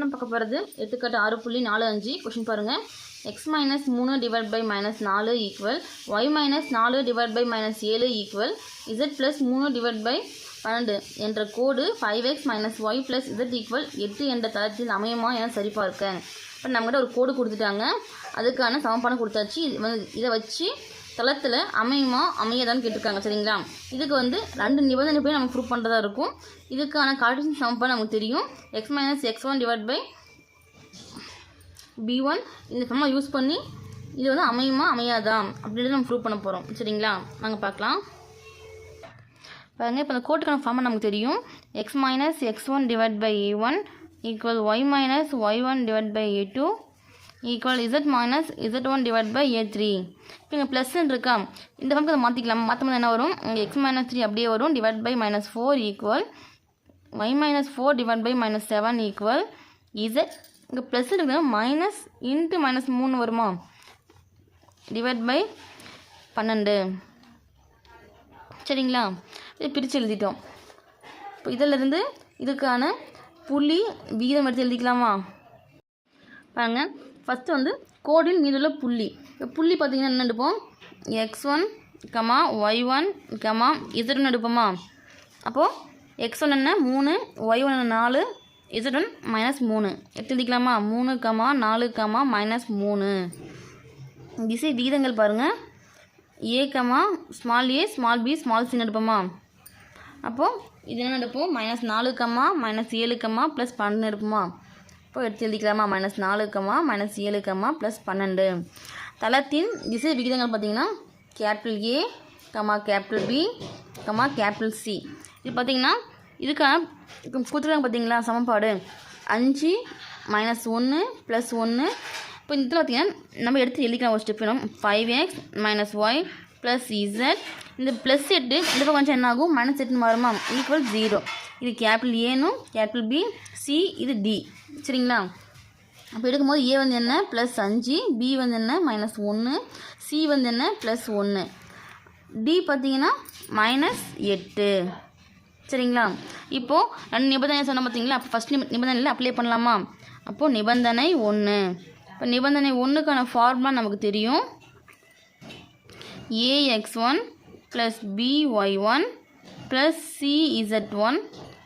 நம்ம பார்க்க போகிறது எடுத்துக்காட்டு ஆறு புள்ளி நாலு அஞ்சு. கொஷின் பாருங்கள் எக்ஸ் மைனஸ் மூணு டிவைட் பை மைனஸ் நாலு ஈக்குவல் ஒய் மைனஸ் நாலு டிவைட் பை மைனஸ் ஏழு ஈக்குவல் இசட் ப்ளஸ் மூணு டிவைட் பை பன்னெண்டு என்ற கோடு five X minus Y plus Z equal எட்டு என்ற தளத்தில் அமையுமா என சரிபார்க்க. இப்போ நம்மகிட்ட ஒரு கோடு கொடுத்துட்டாங்க. அதுக்கான சமப்பானம் கொடுத்தாச்சு. இது வந்து இதை வச்சு தளத்தில் அமையுமா அமையாதான்னு கேட்டிருக்காங்க சரிங்களா? இதுக்கு வந்து ரெண்டு நிபந்தனை போய் நம்ம ப்ரூவ் பண்ணுறதா இருக்கும். இதுக்கான கார்டீசியன் சமன்பாடு நமக்கு தெரியும். X minus X one divide by B one இந்த சம்மா யூஸ் பண்ணி இது வந்து அமையுமா அமையாதா அப்படின்றத நம்ம ப்ரூவ் பண்ண போகிறோம் சரிங்களா? நாங்கள் பார்க்கலாம். பாருங்கள் இப்போ அந்த கோட்டுக்கான ஃபார்மை நமக்கு தெரியும். X minus X one divide by A one equal Y minus Y one divide by A two equal Z minus Z one divide by A three இப்போ இங்கே ப்ளஸ்ன்னு இருக்கா? இந்த ஃபார்முக்கு அதை மாற்றிக்கலாம் மாற்றும்போது என்ன வரும்? இங்கே எக்ஸ் மைனஸ் த்ரீ அப்படியே வரும். Divide by minus four equal Y minus four divide by minus seven equal Z இங்கே ப்ளஸ் இருக்குது மைனஸ் இன்ட்டு மைனஸ் மூணு வருமா? டிவைட் பை பன்னெண்டு. சரிங்களா? இது பிரித்து எழுதிட்டோம். இப்போ இதிலிருந்து இதுக்கான புள்ளி விகிதம் எடுத்து எழுதிக்கலாமா? பாருங்கள் ஃபஸ்ட்டு வந்து கோடில் மீதுள்ள புள்ளி. இப்போ புள்ளி பார்த்தீங்கன்னா என்ன எடுப்போம்? X one comma Y one comma Z எடுப்போமா? அப்போது எக்ஸ் ஒன் என்ன? மூணு ஒய் ஒன் நாலு இசட் ஒன் மைனஸ் மூணு. எடுத்துக்கலாமா மூணு கமா நாலு கமா மைனஸ் மூணு. திசை விகிதங்கள் பாருங்கள் A comma small A small B small சின்னு எடுப்போமா? அப்போது இது என்ன எடுப்போம்? மைனஸ் நாலு கம்மா மைனஸ் ஏழு கம்மா ப்ளஸ் பன்னெண்டு எடுப்போமா? இப்போ எடுத்து எழுதிக்கலாமா மைனஸ் நாலு மைனஸ் ஏழுக்கமா ப்ளஸ் பன்னெண்டு. தளத்தின் திசை விகிதங்கள் பார்த்தீங்கன்னா capital A comma capital B comma capital C இது பார்த்தீங்கன்னா இதுக்கான கொடுத்துருக்காங்க பார்த்தீங்களா? சமன்பாடு அஞ்சு மைனஸ் ஒன்று ப்ளஸ் ஒன்று இப்போ இதில் பார்த்தீங்கன்னா நம்ம எடுத்து எழுதிக்கலாம் ஒரு ஸ்டெப் வேணும். Five X minus Y plus Z இந்த ப்ளஸ் எட்டு இந்த பக்கம் கொஞ்சம் என்ன ஆகும் மைனஸ் எட்டுன்னு வருமா? ஈக்குவல் ஜீரோ இது கேபிட்டல் ஏனும் கேபிட்டல் பி சி இது டி சரிங்களா? அப்போ எடுக்கும்போது ஏ வந்து என்ன? ப்ளஸ் அஞ்சு. பி வந்து என்ன? மைனஸ் ஒன்று சி வந்து என்ன? ப்ளஸ் ஒன்று டி பார்த்தீங்கன்னா மைனஸ் எட்டு. சரிங்களா? இப்போது ரெண்டு நிபந்தனை சொன்ன பார்த்தீங்களா? அப்போ ஃபஸ்ட் நிபந்தனையில் அப்ளை பண்ணலாமா? அப்போது நிபந்தனை ஒன்று இப்போ நிபந்தனை ஒன்றுக்கான ஃபார்முலா நமக்கு தெரியும். A X one plus B Y one plus C Z one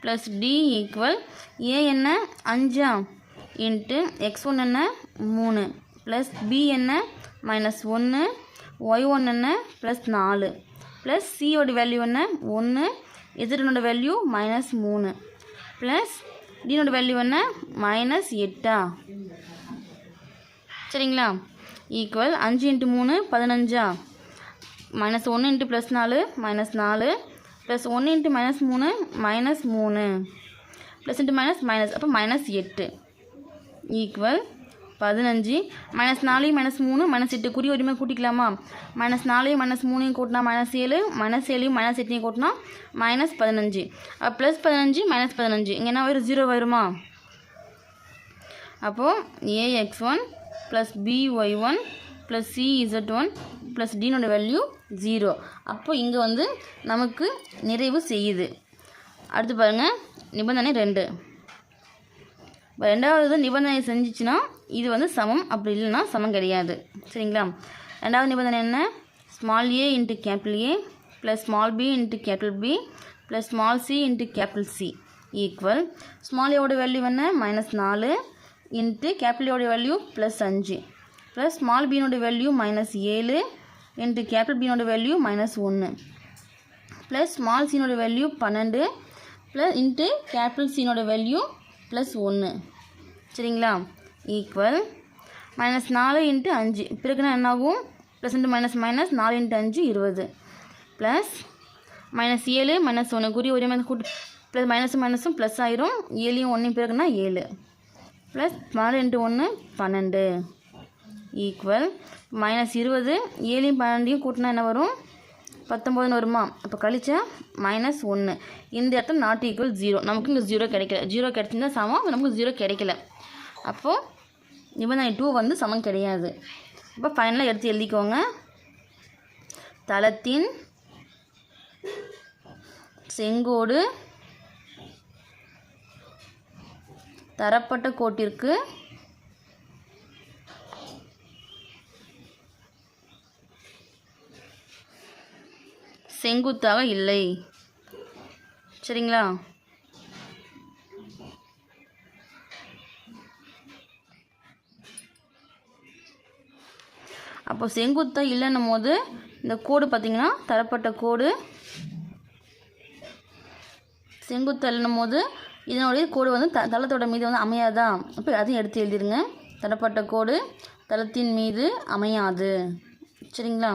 plus D equal A என்ன? அஞ்சா? இன்ட்டு எக்ஸ் ஒன் என்ன? மூணு. ப்ளஸ் பி என்ன? மைனஸ் ஒன்று ஒய் ஒன் என்ன? ப்ளஸ் நாலு. ப்ளஸ் சியோட வேல்யூ என்ன? ஒன்று இசட்னோட வேல்யூ மைனஸ் மூணு. ப்ளஸ் டினோட வேல்யூ என்ன? மைனஸ் எட்டா? சரிங்களா? ஈக்குவல் அஞ்சு இன்ட்டு மூணு பதினஞ்சா? மைனஸ் ஒன்று இன்ட்டு ப்ளஸ் நாலு மைனஸ் நாலு. ப்ளஸ் ஒன்று இன்ட்டு மைனஸ் மூணு மைனஸ் மூணு. ப்ளஸ் இன்ட்டு மைனஸ் மைனஸ் அப்போ மைனஸ் எட்டு. ஈக்குவல் பதினஞ்சு. மைனஸ் நாலையும் மைனஸ் மூணு மைனஸ் எட்டு. குறி உரிமை கூட்டிக்கலாமா? மைனஸ் நாலையும் மைனஸ் மூணையும் கூட்டினா மைனஸ் ஏழு. மைனஸ் ஏழையும் மைனஸ் எட்டையும் கூட்டினா மைனஸ் பதினஞ்சு. அப்போ ப்ளஸ் பதினஞ்சு மைனஸ் பதினஞ்சு. இங்கே என்ன வரும்? ஜீரோ வருமா? அப்போது A X one plus B Y one plus C Z one plus டீனோட value zero அப்போ இங்கே வந்து நமக்கு நிறைவு செய்யுது. அடுத்து பாருங்கள் நிபந்தனை ரெண்டு. இப்போ ரெண்டாவது நிபந்தனை செஞ்சிச்சுன்னா இது வந்து சமம். அப்படி இல்லைன்னா சமம் கிடையாது. சரிங்களா? ரெண்டாவது நிபந்தனை என்ன? Small A into capital A plus small B into capital B plus small C into capital C equal small ஏவோட வேல்யூ என்ன? மைனஸ் நாலு இன்ட்டு கேபிட்டல் ஏவோட வேல்யூ ப்ளஸ் அஞ்சு. ப்ளஸ் ஸ்மால் பீனோட வேல்யூ மைனஸ் ஏழு இன்ட்டு கேபிட்டல் பீனோட value minus ஒன்று plus small சீனோட வேல்யூ பன்னெண்டு ப்ளஸ் இன்ட்டு கேபிட்டல் சீனோட வேல்யூ ப்ளஸ் ஒன்று சரிங்களா? ஈக்குவல் மைனஸ் நாலு இன்ட்டு அஞ்சு. பிறகுனா என்னாகும்? ப்ளஸ் இன்ட்டு மைனஸ் மைனஸ் நாலு இன்ட்டு அஞ்சு இருபது. ப்ளஸ் மைனஸ் ஏழு மைனஸ் ஒன்று குறி ஒரே மாதிரி கூட்டு ப்ளஸ் மைனஸும் மைனஸும் ப்ளஸ் ஆயிரும். ஏழையும் ஒன்றையும் பிறகுனா ஏழு. ப்ளஸ் நாலு இன்ட்டு ஒன்று பன்னெண்டு. ஈக்குவல் மைனஸ் இருபது. ஏழையும் பன்னெண்டையும் கூட்டினா என்ன வரும்? பத்தொம்போதுன்னு வருமா? அப்போ கழிச்சா மைனஸ் ஒன்று இந்த இடத்துல நாட் ஈக்குவல் ஜீரோ நமக்கு இங்கே ஜீரோ கிடைக்கல. ஜீரோ கிடைச்சிருந்தா சமம். நமக்கு ஜீரோ கிடைக்கல. அப்போது நிபந்தனை டூ வந்து சமம் கிடையாது. இப்போ ஃபைனலாக எடுத்து எழுதிக்கோங்க. தளத்தின் செங்கோடு தரப்பட்ட கோட்டிற்கு செங்குத்தாக இல்லை. சரிங்களா? அப்போ செங்குத்தாக இல்லைன்னும் போது இந்த கோடு பார்த்திங்கன்னா தரப்பட்ட கோடு. செங்குத்து இல்லைன்னும் போது இதனுடைய கோடு வந்து த தளத்தோட மீது வந்து அமையாதா? அப்போ அதையும் எடுத்து எழுதிருங்க. தரப்பட்ட கோடு தளத்தின் மீது அமையாது. சரிங்களா?